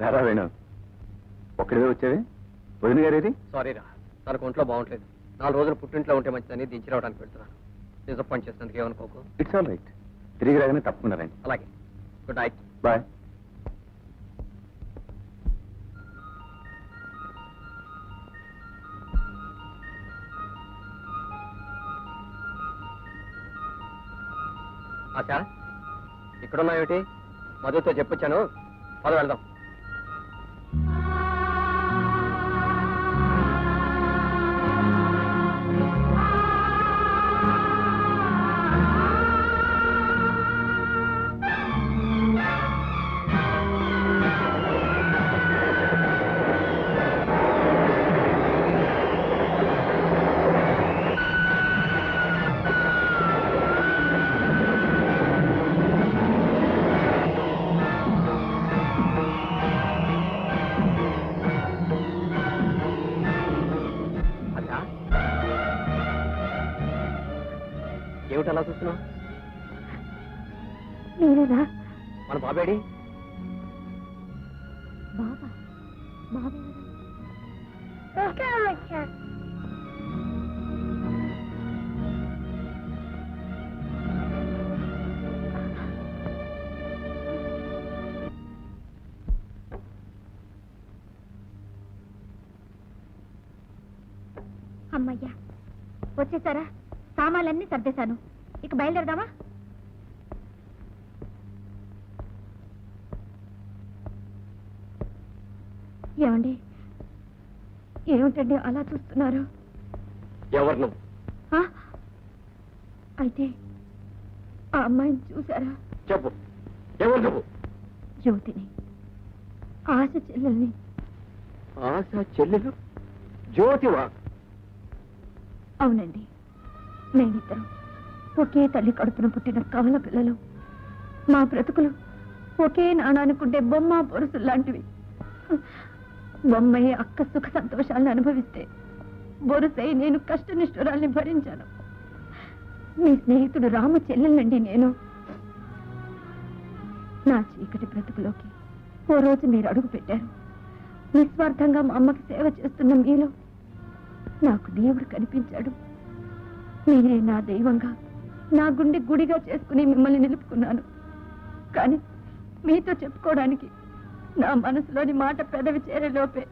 రారా వేణు. ఒక్కడివే వచ్చావే? వదిన గారేది? సారీ రా. తనకు ఒంట్లో బాగుంటలేదు. నాలుగు రోజులు పుట్టింట్లో ఉంటే మంచిదని దించి రావడానికి పెడుతున్నాను డిసప్పాయింట్ చేసినందుకు ఏమనుకోకు. ఇట్స్ ఆల్ రైట్ తిరిగి రాగానే తప్పకుండా రండి. అలాగే. గుడ్ నైట్ బాయ్ ఆశా ఇక్కడున్నావేమిటి? మధుతో చెప్పొచ్చాను. పద వెళ్దాం. నేనేనా మన బాబేడి? బాబా బాబా అమ్మయ్యా వచ్చేసారా? సామాన్లన్నీ సర్దేశాను. ఇక బయలుదేరదామా? ఏమండి? ఏమిటండి అలా చూస్తున్నారు? ఎవరు నువ్వు? ఆ? అయితే ఆ అమ్మాయిని చూసారా చెప్పు. ఎవరు నువ్వు? జ్యోతిని. ఆశ చెల్లెల్ని. ఆశ చెల్లెలు? జ్యోతివా? అవునండి. మేమిద్దరం ఒకే తల్లి కడుపున పుట్టిన కవల పిల్లలు. మా బ్రతుకులు ఒకే నాణానుకుంటే బొమ్మ పొరుసులు లాంటివి. బొమ్మయ్య అక్క సుఖ సంతోషాలను అనుభవిస్తే బొరుసై నేను కష్ట నిష్ఠురాల్ని భరించాను మీ స్నేహితుడు రాము చెల్లెలండి నేను నా చీకటి బ్రతుకులోకి ఓ రోజు మీరు అడుగు పెట్టారు నిస్వార్థంగా మా అమ్మకి సేవ చేస్తున్న మీలో నాకు దేవుడు కనిపించాడు మీరే నా దైవంగా నా గుండె గుడిగా చేసుకుని మిమ్మల్ని నిలుపుకున్నాను కానీ మీతో చెప్పుకోవడానికి నా మనసులోని మాట పెదవి చేరేలోపే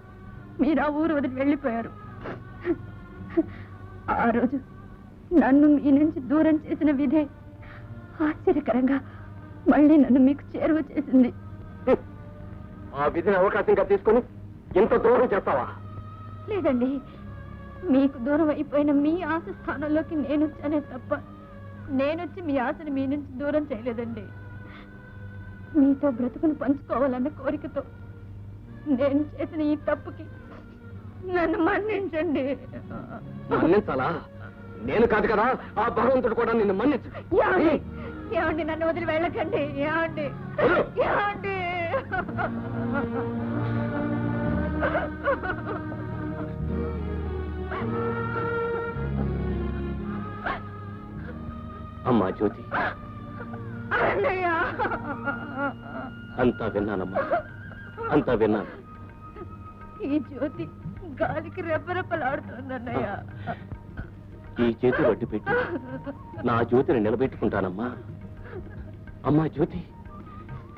మీరు ఆ ఊరు వదిలి వెళ్ళిపోయారు. ఆ రోజు నన్ను మీ నుంచి దూరం చేసిన విధే ఆశ్చర్యకరంగా మళ్ళీ నన్ను మీకు చేరువ చేసింది. ఆ విధిని అవకాశంగా తీసుకొని ఇంత దూరం చేస్తావా? లేదండి మీకు దూరం అయిపోయిన మీ ఆశ స్థానంలోకి నేను వచ్చానే తప్ప నేనొచ్చి మీ ఆశని మీ నుంచి దూరం చేయలేదండి. మీతో బ్రతుకును పంచుకోవాలన్న కోరికతో నేను చేసిన ఈ తప్పుకి నన్ను మన్నించండి. మన్నించాలా? నేను కాదు కదా ఆ భగవంతుడు కూడా నిన్ను మన్నించు. ఏమండి? నన్ను వదిలి వెళ్ళకండి. ఏమండి. ఏమండి? అమ్మా జ్యోతి. అంతా విన్నానమ్మా. అంతా విన్నాను. ఈ జ్యోతి గాలికి రెప్పరెప్పలాడుతుందన్నయ్య. ఈ చేతులు అడ్డు పెట్టి నా జ్యోతిని నిలబెట్టుకుంటానమ్మా. అమ్మా జ్యోతి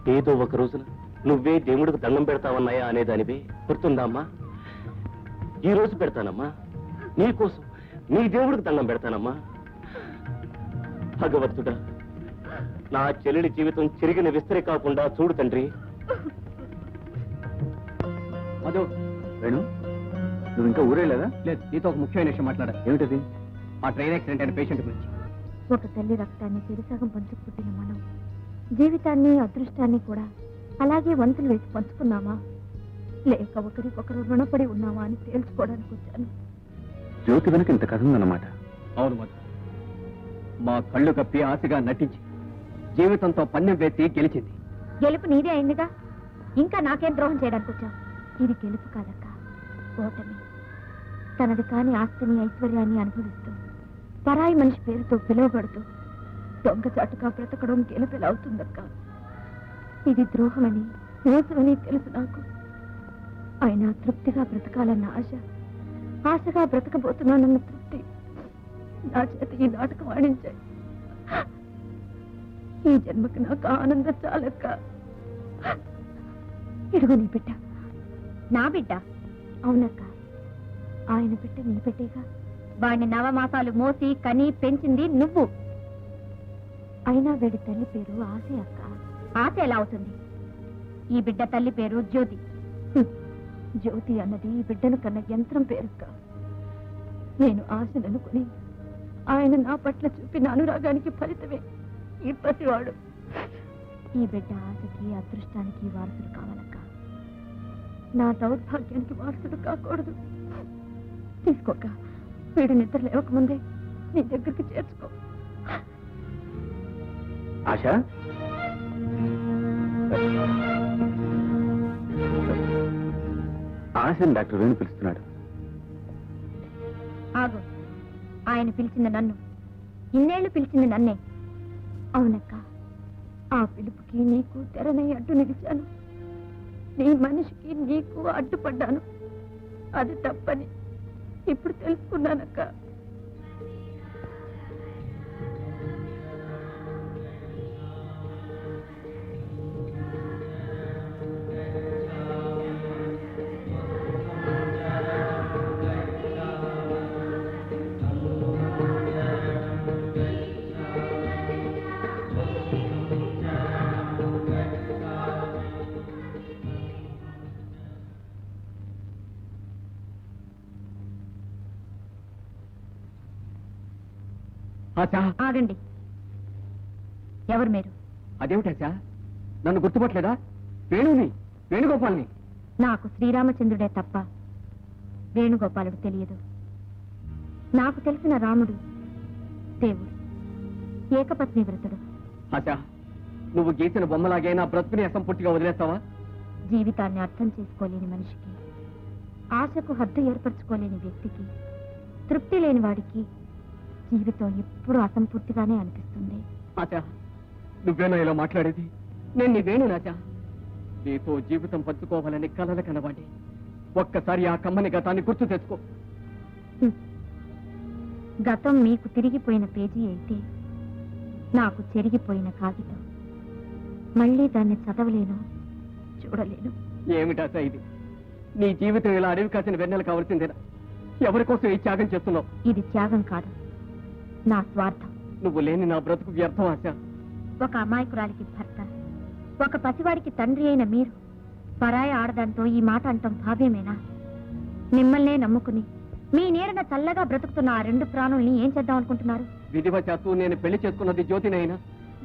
ఏదో ఒక రోజున నువ్వే దేవుడికి దండం పెడతావన్నాయా అనేదానివే గుర్తుందా అమ్మా ఈ రోజు పెడతానమ్మా. నీ కోసం నీ దేవుడికి దండం పెడతానమ్మా. భగవంతుడా నా చెల్లెలి జీవితం చిరిగిన విస్తరి కాకుండా చూడు తండ్రి. మధు వేణు నువ్వు ఇంకా ఊరేలేదా లేదు నీతో ఒక ముఖ్యమైన విషయం మాట్లాడాలి. ఏమిటది? ఆ ట్రైన్ యాక్సిడెంట్ అయిన పేషెంట్ గురించి. ఒక తల్లి రక్తాన్ని చెరిసగం పంచుకు పుట్టిన మనం జీవితాన్ని అదృష్టాన్ని కూడా అలాగే వంతులు వేసి పంచుకున్నామా? లేక ఒకరికొకరు రుణపడి ఉన్నామా అని తేల్చుకోవడానికి వచ్చాను. జ్యోతి వెనక ఇంత కథ ఉందన్నమాట. అవును మధు. మా కళ్ళు కప్పి ఆశగా నటించి జీవితంతో పన్నెం వేసి గెలిచింది. గెలుపు నీదే అయిందిగా? ఇంకా నాకేం ద్రోహం చేయడానికి వచ్చావు? ఇది గెలుపు కాదక్క. ఓటమి. తనది కాని ఆస్తిని ఐశ్వర్యాన్ని అనుభవిస్తూ పరాయి మనిషి పేరుతో పిలువబడుతూ దొంగచాటుగా బ్రతకడం గెలుపెలా అవుతుందక్క. ఇది ద్రోహమని మోసమని తెలుసు నాకు. ఆయన తృప్తిగా బ్రతకాలన్న ఆశ ఆశగా బ్రతకబోతున్నానన్న తృప్తి నా చేత ఈ నాటకం ఆడించాయి. ఈ జన్మకి నాకు ఆనందం చాలక్క. ఇడుగు నీ బిడ్డ. నా బిడ్డ? అవునక్క. ఆయన బిడ్డ నీ బిడ్డేగా. వాడిని నవమాసాలు మోసి కని పెంచింది నువ్వు. అయినా వీడి తల్లి పేరు ఆశే అక్క. ఆశ ఎలా అవుతుంది? ఈ బిడ్డ తల్లి పేరు జ్యోతి. జ్యోతి అన్నది ఈ బిడ్డను కన్న యంత్రం పేరుక్క. నేను ఆశననుకుని ఆయన నా పట్ల చూపిన అనురాగానికి ఫలితమే. ఈ పసివాడు ఈ బిడ్డ ఆశకి అదృష్టానికి వారసుడు కావాలక్క. నా దౌర్భాగ్యానికి వారసుడు కాకూడదు. తీసుకోక వీడు నిద్ర లేవకముందే నీ దగ్గరికి చేర్చుకో. ఆశ? ఆశని డాక్టర్ వేణు పిలుస్తున్నాడు. ఆగు. ఆయన పిలిచింది నన్ను. ఇన్నేళ్ళు పిలిచింది నన్నే. అవునక్క. ఆ పిలుపుకి నీకు తెరనై అడ్డు నిలిచాను. నీ మనిషికి నీకు అడ్డుపడ్డాను. అది తప్పని ఇప్పుడు తెలుసుకున్నానక్క. ఆగండి. ఎవరు మీరు? అదేమిటాశా నన్ను గుర్తుపట్టలేదా? వేణుని వేణుగోపాల్ని. నాకు శ్రీరామచంద్రుడే తప్ప వేణుగోపాలుడు తెలియదు. నాకు తెలిసిన రాముడు దేవుడు ఏకపత్ని వ్రతుడు ఆశా నువ్వు గీసిన బొమ్మలాగే నా బ్రతుకుని అసంపూర్తిగా వదిలేస్తావా? జీవితాన్ని అర్థం చేసుకోలేని మనిషికి ఆశకు హద్దు ఏర్పరచుకోలేని వ్యక్తికి తృప్తి లేని వాడికి జీవితం ఎప్పుడూ అసంపూర్తిగానే అనిపిస్తుంది. ఆశా నువ్వేనా ఇలా మాట్లాడేది? నేను నీ వేణు నాచా నీతో జీవితం పంచుకోవాలని కలల కనవాడి ఒక్కసారి ఆ కమ్మని గతాన్ని గుర్తు తెచ్చుకో. గతం మీకు తిరిగిపోయిన పేజీ అయితే నాకు చెరిగిపోయిన కాగితం. మళ్ళీ దాన్ని చదవలేను చూడలేను. ఏమిటాశా ఇది? నీ జీవితం ఇలా అడవి కాసిన వెన్నెల కావాల్సిందేనా? ఎవరి కోసం ఈ త్యాగం చేస్తున్నావు? ఇది త్యాగం కాదు. నా స్వార్థం. నువ్వు లేని నా బ్రతుకు వ్యర్థం ఆశ. ఒక అమాయకురాలికి భర్త ఒక పసివాడికి తండ్రి అయిన మీరు. పరాయ ఆడదాంతో ఈ మాట అంటాం భావ్యమేనా? మిమ్మల్నే నమ్ముకుని మీ నీడన చల్లగా బ్రతుకుతున్న ఆ రెండు ప్రాణుల్ని ఏం చేద్దాం అనుకుంటున్నారు? విధివశాత్తు నేను పెళ్ళి చేసుకున్నది జ్యోతినైనా?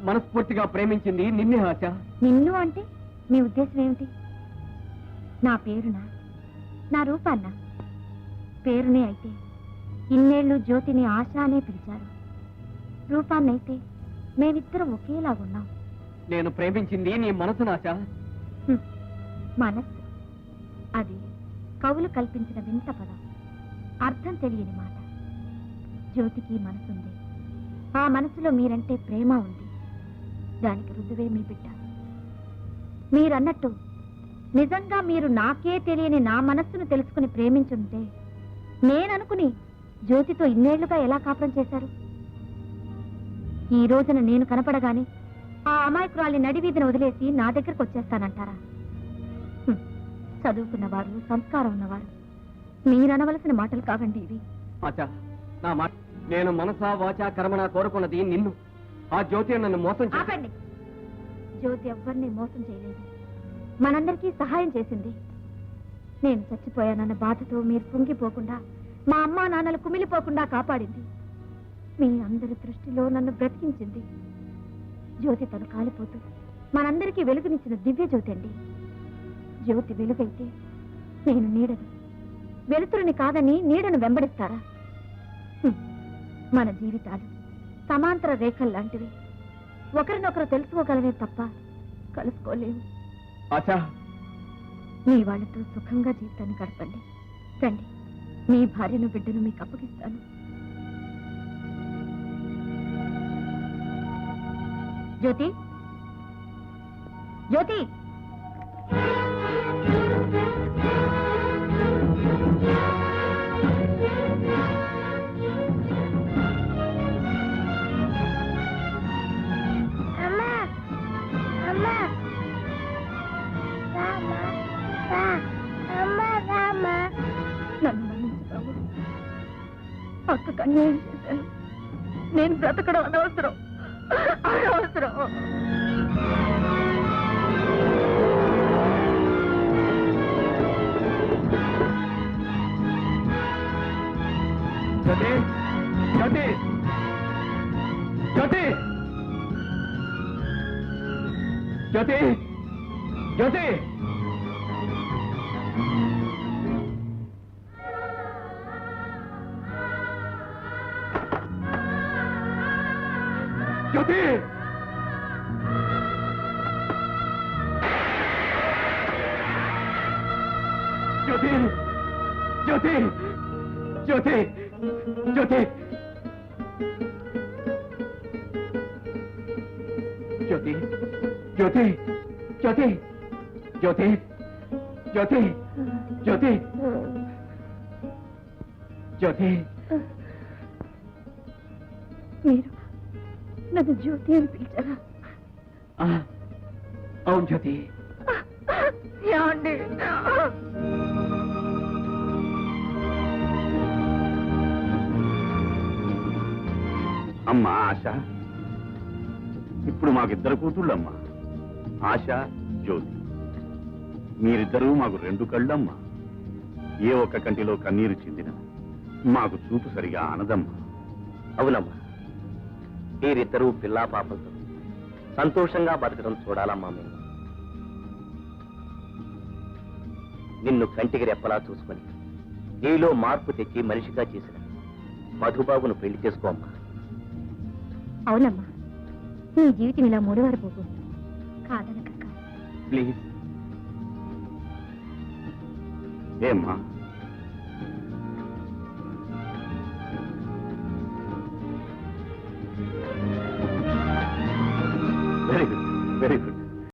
మనస్ఫూర్తిగా ప్రేమించింది నిన్నే ఆశ. నిన్ను అంటే మీ ఉద్దేశం ఏమిటి? నా పేరునా? నా రూపాన్నా? పేరునే అయితే ఇన్నేళ్ళు జ్యోతిని ఆశ అనే పిలిచారు. రూపాన్నైతే మేమిద్దరం ఒకేలా ఉన్నాం నేను ప్రేమించింది నీ మనసును ఆశ హ్మ్. మనస్సు అది కవులు కల్పించిన వింత పదం. అర్థం తెలియని మాట. జ్యోతికి మనసుంది. ఆ మనసులో మీరంటే ప్రేమ ఉంది. దానికి రుజువే మీ బిడ్డ. మీరన్నట్టు నిజంగా మీరు నాకే తెలియని నా మనస్సును తెలుసుకుని ప్రేమించుంటే నేననుకుని జ్యోతితో ఇన్నేళ్ళుగా ఎలా కాపురం చేశారు? ఈ రోజున నేను కనపడగానే ఆ అమాయకురాలి నడివీధిని వదిలేసి నా దగ్గరకు వచ్చేస్తానంటారా. చదువుకున్నవారు సంస్కారం ఉన్నవారు మీరనవలసిన మాటలు కావండి ఇవి. ఆశ నా మాట నేను మనసా వాచా కర్మణ కోరుకున్నది నిన్ను. ఆ జ్యోతి నన్ను మోసం ఆపండి. జ్యోతి ఎవ్వరిని మోసం చేయలేదు. మనందరికీ సహాయం చేసింది. నేను చచ్చిపోయానన్న బాధతో మీరు పొంగిపోకుండా మా అమ్మా నాన్నలు కుమిలిపోకుండా కాపాడింది. మీ అందరి దృష్టిలో నన్ను బ్రతికించింది. జ్యోతి తను కాలిపోతూ మనందరికీ వెలుగునిచ్చిన దివ్య జ్యోతి అండి. జ్యోతి వెలుగైతే నేను నీడను. వెలుతురుని కాదని నీడను వెంబడిస్తారా. మన జీవితాలు సమాంతర రేఖలు లాంటివి. ఒకరినొకరు తెలుసుకోగలమే తప్ప కలుసుకోలేము మీ వాళ్ళతో సుఖంగా జీవితాన్ని గడపండి. రండి. మీ భార్యను బిడ్డను మీకు అప్పగిస్తాను. జ్యోతి? జ్యోతి? నీకు అన్యాయం చేశాను నేను బ్రతకడం అనవసరం. అనవసరం. సతీష్ సతీష్ సతీష్ సతీష్ జ్యోతి జ్యోతి జ్యోతి జ్యోతి జ్యోతి జ్యోతి జ్యోతి జ్యోతి జ్యోతి జ్యోతి జ్యోతి జ్యోతి మీరు నన్ను జ్యోతి అని పిలిచారా? అవును జ్యోతి. అమ్మా ఆశ. ఇప్పుడు మాకిద్దరు కూతుళ్ళమ్మా. ఆశ జ్యోతి. మీరిద్దరూ మాకు రెండు కళ్ళమ్మా. ఏ ఒక్క కంటిలో కన్నీరు చిందిన మాకు చూపు సరిగా ఆనదమ్మా. అవునమ్మా. మీరిద్దరూ పిల్లా పాపలతో సంతోషంగా బతకడం చూడాలమ్మా మేము నిన్ను కంటికి రెప్పలా చూసుకొని నీలో మార్పు తెచ్చి మనిషిగా చేసిన మధుబాబును పెళ్ళి చేసుకో అమ్మా. అవునమ్మా నీ జీవితం ఇలా మూడువారిపోకూడదు కాదనక ప్లీజ్. ఏమ్మా?